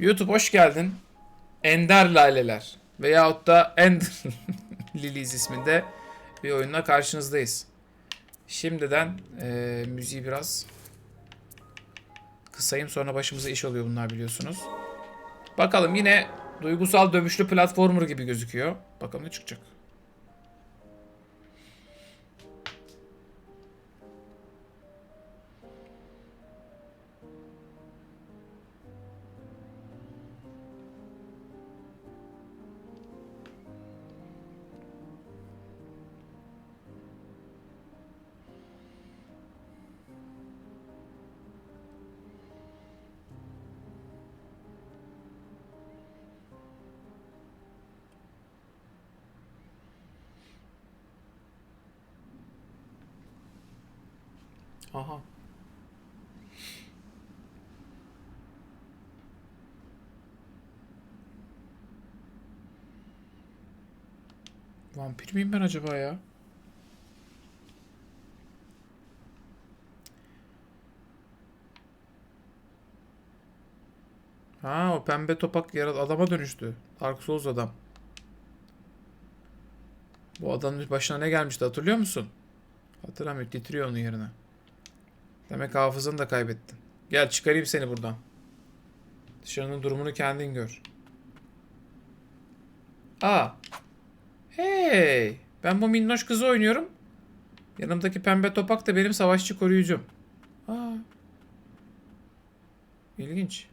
YouTube hoş geldin. Ender Laleler veyahut da Ender Lilies isminde bir oyunla karşınızdayız. Şimdiden eee, müziği biraz kısayım sonra başımıza iş oluyor bunlar biliyorsunuz. Bakalım yine duygusal dövüşlü platformer gibi gözüküyor. Bakalım ne çıkacak. Aha. Vampir miyim ben acaba ya? Ha o pembe topak yarat adama dönüştü. Dark Souls adam. Bu adamın başına ne gelmişti hatırlıyor musun? Hatırlamıyor. Titriyor onun yerine. Demek hafızanı da kaybettin. Gel çıkarayım seni buradan. Dışarının durumunu kendin gör. Aa. Hey. Ben bu minnoş kızı oynuyorum. Yanımdaki pembe topak da benim savaşçı koruyucum. Aa. İlginç.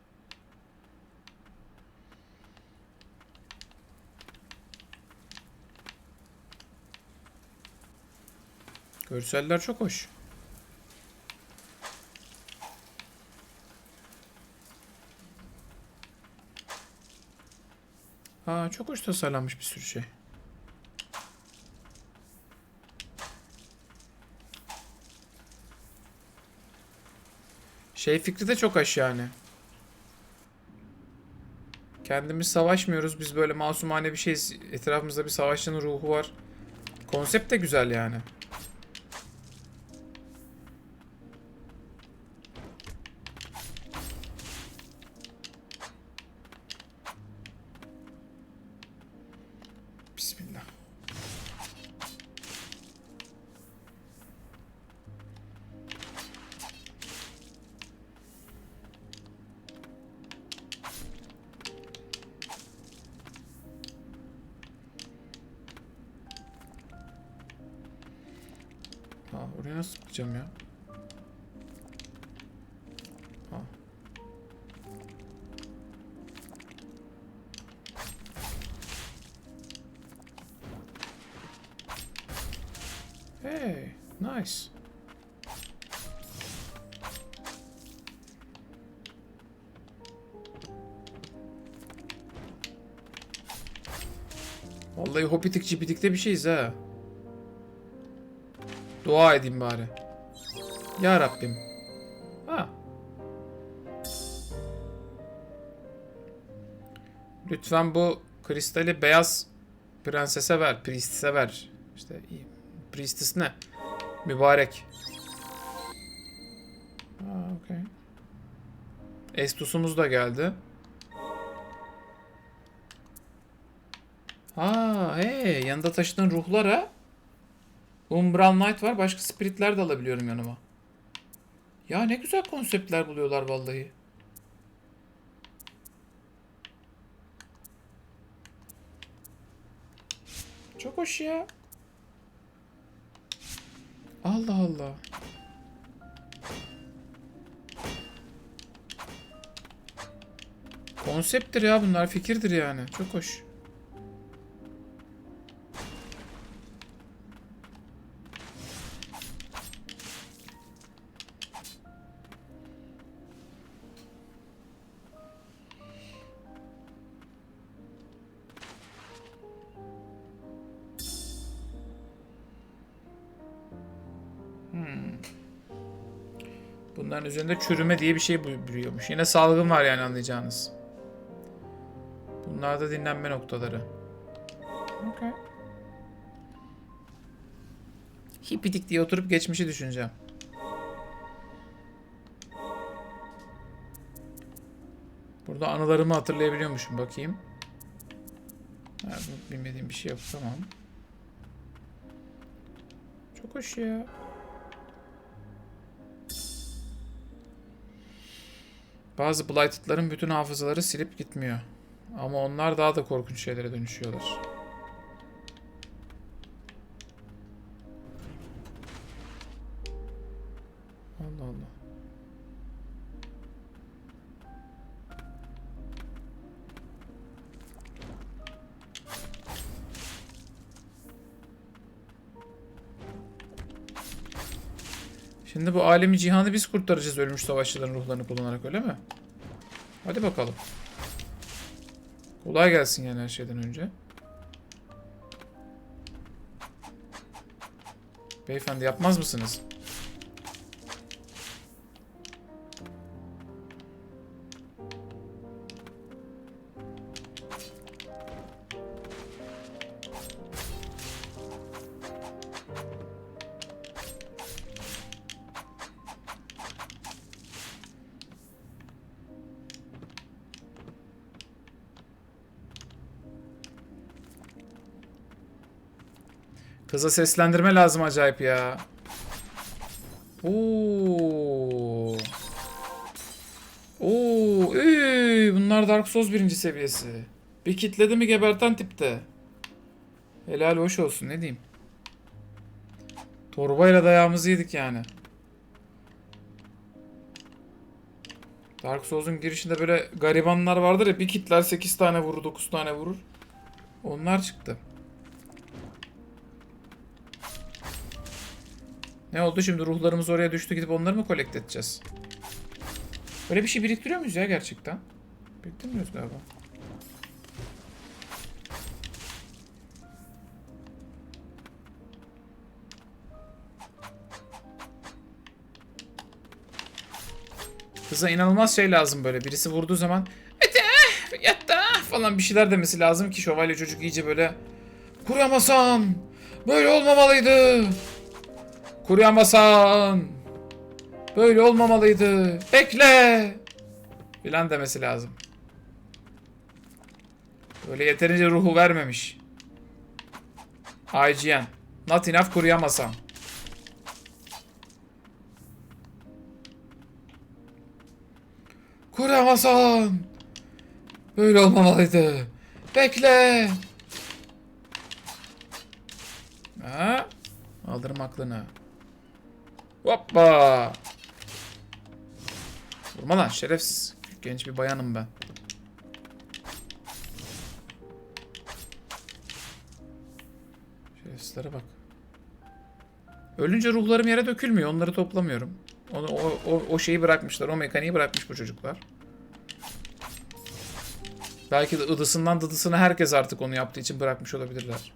Görseller çok hoş. Aa çok hoş tasarlanmış bir sürü şey. Şey fikri de çok hoş yani. Kendimiz savaşmıyoruz. Biz böyle masumane bir şeyiz. Etrafımızda bir savaşçının ruhu var. Konsept de güzel yani. Ha, oraya nasıl gideceğim ya? Ha. Hey, nice. Vallahi hopitik cipitikte bir şeyiz ha. Dua edeyim bari. Ya Rabbim. Ha. Lütfen bu kristali beyaz prensese ver, priestese ver. İşte iyi. Priestess ne? Mübarek. Aa, okey. Estus'umuz da geldi. Ha, hey, yanında taşıdığın ruhlara Umbral Knight var. Başka spiritler de alabiliyorum yanıma. Ya ne güzel konseptler buluyorlar vallahi. Çok hoş ya. Allah Allah. Konsepttir ya bunlar fikirdir yani. Çok hoş. Bunların üzerinde çürüme diye bir şey büyüyormuş. Yine salgın var yani anlayacağınız. Bunlar da dinlenme noktaları. Okay. Hipidik diye oturup geçmişi düşüneceğim. Burada anılarımı hatırlayabiliyormuşum. Bakayım. Ha, bilmediğim bir şey yok. Tamam. Çok hoş ya. Bazı Blighted'ların bütün hafızaları silip gitmiyor. Ama onlar daha da korkunç şeylere dönüşüyorlar. Bu alemi cihanı biz kurtaracağız ölmüş savaşçıların ruhlarını kullanarak öyle mi? Hadi bakalım. Kolay gelsin yani her şeyden önce. Beyefendi yapmaz mısınız? Kıza seslendirme lazım acayip ya. Oo. Oo, ey, bunlar Dark Souls birinci seviyesi. Bir kitledi mi geberten tipte. Helal hoş olsun ne diyeyim. Torbayla dayağımızı yedik yani. Dark Souls'un girişinde böyle garibanlar vardır ya bir kitler 8 tane vurur 9 tane vurur. Onlar çıktı. Ne oldu şimdi ruhlarımız oraya düştü gidip onları mı kolekt edeceğiz? Böyle bir şey biriktiriyor muyuz ya gerçekten? Biriktirmiyoruz galiba. Kıza inanılmaz şey lazım böyle. Birisi vurduğu zaman Ete, yatta falan bir şeyler demesi lazım ki şövalye çocuk iyice böyle Kuramasan böyle olmamalıydı. Kuruyamasan. Böyle olmamalıydı. Bekle. Filan demesi lazım. Böyle yeterince ruhu vermemiş. IGN. Not enough kuruyamasan. Kuruyamasan. Böyle olmamalıydı. Bekle. Ha? Aldırım aklını. Hoppa. Vurma lan şerefsiz. Genç bir bayanım ben. Şerefsizlere bak. Ölünce ruhlarım yere dökülmüyor. Onları toplamıyorum. Onu, o, o, o şeyi bırakmışlar. O mekaniği bırakmış bu çocuklar. Belki de ıdısından dıdısına herkes artık onu yaptığı için bırakmış olabilirler.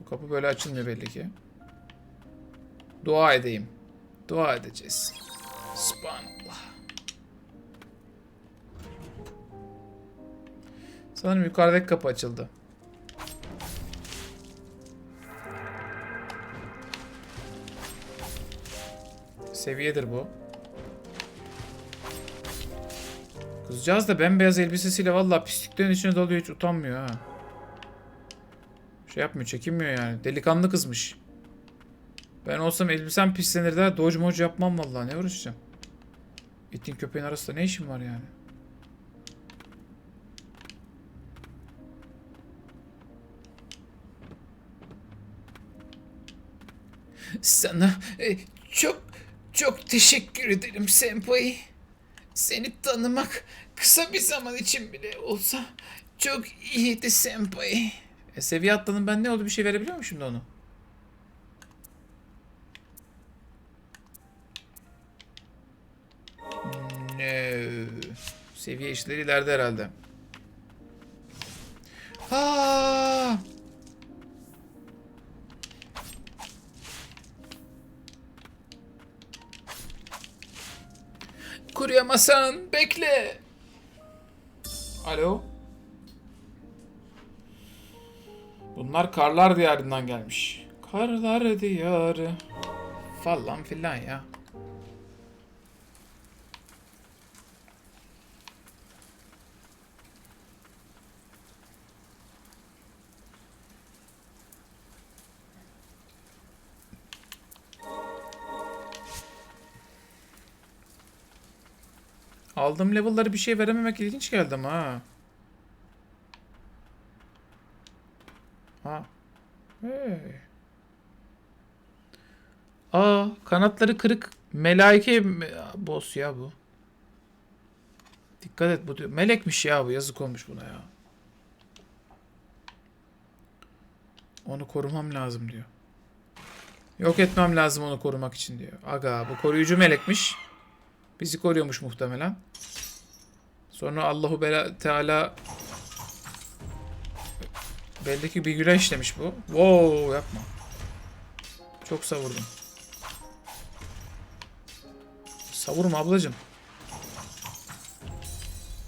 Bu kapı böyle açılmıyor belli ki. Dua edeyim. Dua edeceğiz. Subhanallah. Sanırım yukarıdaki kapı açıldı. Seviyedir bu. Kızcağız da bembeyaz elbisesiyle vallahi pisliklerin içine dalıyor hiç utanmıyor ha. Şey yapmıyor çekinmiyor yani. Delikanlı kızmış. Ben olsam elbisem pislenir de dodge moc yapmam vallahi ne uğraşacağım. İtin köpeğin arasında ne işim var yani? Sana e, çok çok teşekkür ederim Senpai. Seni tanımak kısa bir zaman için bile olsa çok iyiydi Senpai. E, seviye atladım ben ne oldu bir şey verebiliyor muyum şimdi onu? No. Seviye işleri ileride herhalde. Ha! Kuruyamasan bekle. Alo. Bunlar karlar diyarından gelmiş. Karlar diyarı. Falan filan ya. Aldığım level'ları bir şey verememek ilginç geldi ama ha. Ha. Hey. Aa kanatları kırık melaike me- boss ya bu. Dikkat et bu diyor. Melekmiş ya bu yazık olmuş buna ya. Onu korumam lazım diyor. Yok etmem lazım onu korumak için diyor. Aga bu koruyucu melekmiş. Bizi koruyormuş muhtemelen. Sonra Allahu Bela Teala belli ki bir günah işlemiş bu. Wow yapma. Çok savurdum. Savurma ablacım.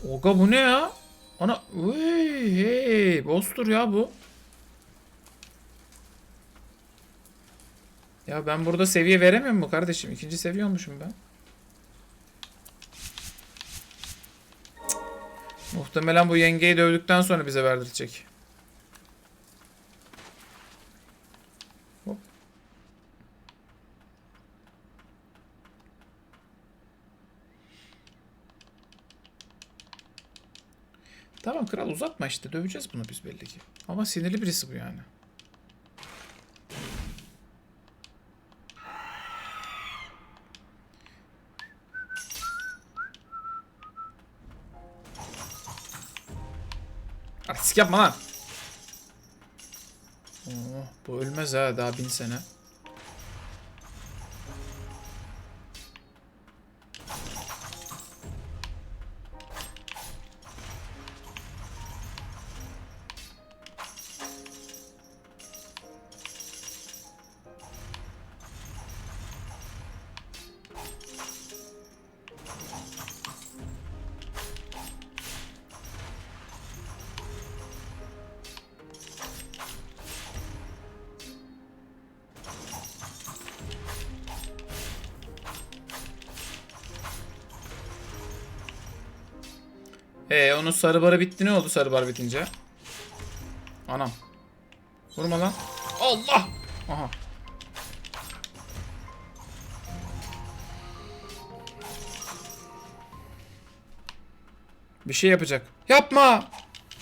Oga bu ne ya? Ana Vey, hey, boss'tur ya bu. Ya ben burada seviye veremiyor mu kardeşim? İkinci seviye olmuşum ben. Muhtemelen bu yengeyi dövdükten sonra bize verdirecek. Tamam kral uzatma işte döveceğiz bunu biz belli ki. Ama sinirli birisi bu yani. Yapma lan. Oh, bu ölmez ha daha bin sene. Ee onun sarı barı bitti ne oldu sarı bar bitince? Anam. Vurma lan. Allah! Aha. Bir şey yapacak. Yapma!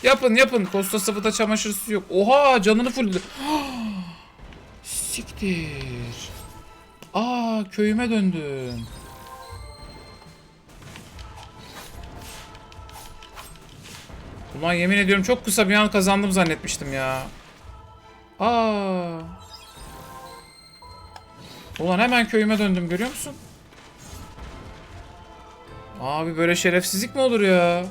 Yapın yapın. Kosta sıvıda çamaşır suyu yok. Oha canını full. Siktir. Aa köyüme döndüm. Ulan yemin ediyorum çok kısa bir an kazandım zannetmiştim ya. Aa. Ulan hemen köyüme döndüm görüyor musun? Abi böyle şerefsizlik mi olur ya?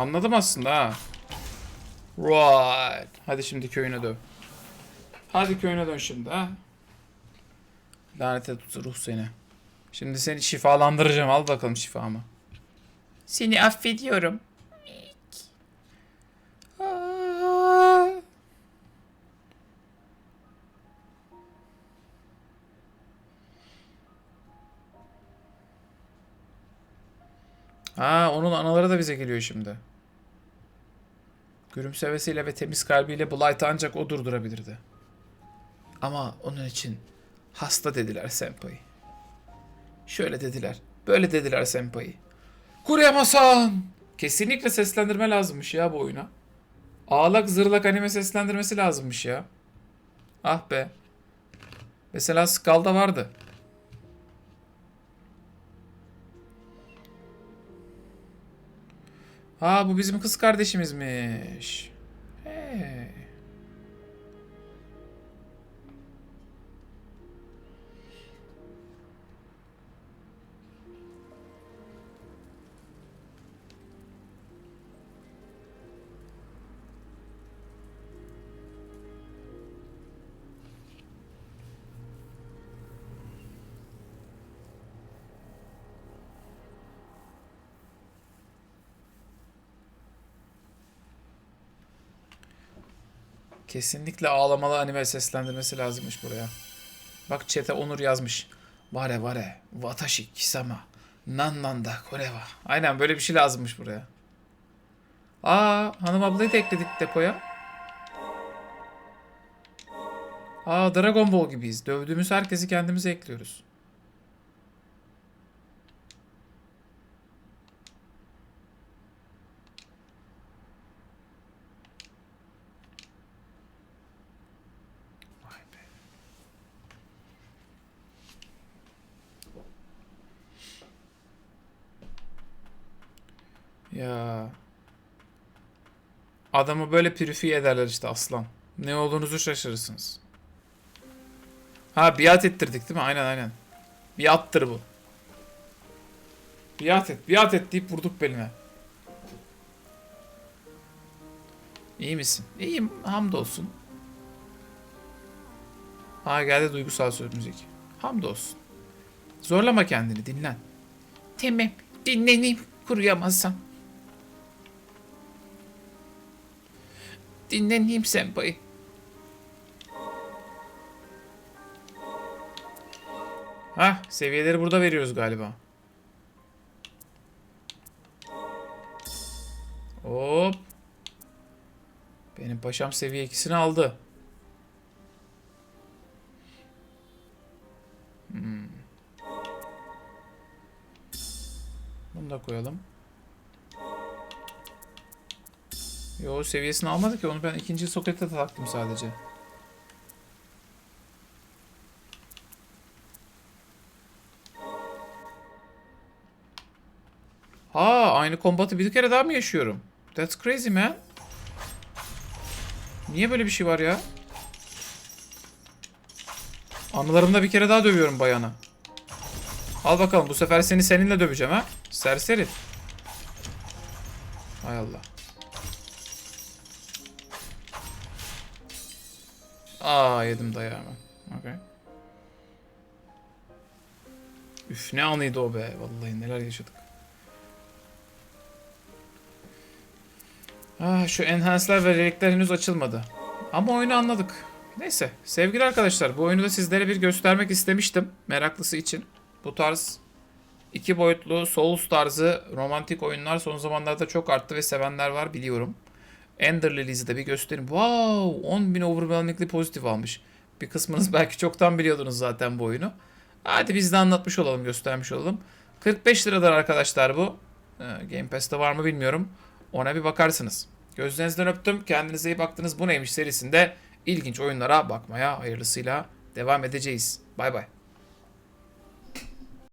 Anladım aslında ha. Right. Hadi şimdi köyüne dön. Hadi köyüne dön şimdi ha. Lanete tut ruh seni. Şimdi seni şifalandıracağım. Al bakalım şifamı. Seni affediyorum. Aa. Ha onun anaları da bize geliyor şimdi. Gülümsemesiyle ve temiz kalbiyle Blight'ı ancak o durdurabilirdi. Ama onun için hasta dediler Senpai. Şöyle dediler, böyle dediler Senpai. Kuruyamasan! Kesinlikle seslendirme lazımmış ya bu oyuna. Ağlak zırlak anime seslendirmesi lazımmış ya. Ah be. Mesela Skull'da vardı. Ha bu bizim kız kardeşimizmiş. Hey. Kesinlikle ağlamalı anime seslendirmesi lazımmış buraya. Bak chat'e Onur yazmış. Vare vare, watashi kisama, nan da koreva. Aynen böyle bir şey lazımmış buraya. Aa, hanım ablayı da ekledik depoya. Aa, Dragon Ball gibiyiz. Dövdüğümüz herkesi kendimize ekliyoruz. Ya. Adamı böyle pürifiye ederler işte aslan. Ne olduğunuzu şaşırırsınız. Ha biat ettirdik değil mi? Aynen aynen. Biattır bu. Biat et, biat et deyip vurduk beline. İyi misin? İyiyim, hamdolsun. Ha geldi duygusal söz müzik. Hamdolsun. Zorlama kendini, dinlen. Tamam, dinleneyim, kuruyamazsam. Dinleneyim senpai. Hah, seviyeleri burada veriyoruz galiba. Hop. Benim paşam seviye 2'sini aldı. Seviyesini almadı ki onu ben ikinci sokete taktım sadece. Ha aynı kombatı bir kere daha mı yaşıyorum? That's crazy man. Niye böyle bir şey var ya? Anılarımda bir kere daha dövüyorum bayanı. Al bakalım bu sefer seni seninle döveceğim ha. Serseri. Hay Allah. Aa yedim dayağımı. Okay. Üf ne anıydı o be. Vallahi neler yaşadık. Ah, şu enhance'ler ve relikler henüz açılmadı. Ama oyunu anladık. Neyse sevgili arkadaşlar bu oyunu da sizlere bir göstermek istemiştim. Meraklısı için. Bu tarz iki boyutlu Souls tarzı romantik oyunlar son zamanlarda çok arttı ve sevenler var biliyorum. Ender Lilies'i de bir göstereyim. Wow 10.000 overwhelmingly pozitif almış. Bir kısmınız belki çoktan biliyordunuz zaten bu oyunu. Hadi biz de anlatmış olalım göstermiş olalım. 45 liradır arkadaşlar bu. Ee, Game Pass'te var mı bilmiyorum. Ona bir bakarsınız. Gözlerinizden öptüm. Kendinize iyi baktınız. Bu neymiş serisinde ilginç oyunlara bakmaya hayırlısıyla devam edeceğiz. Bay bay.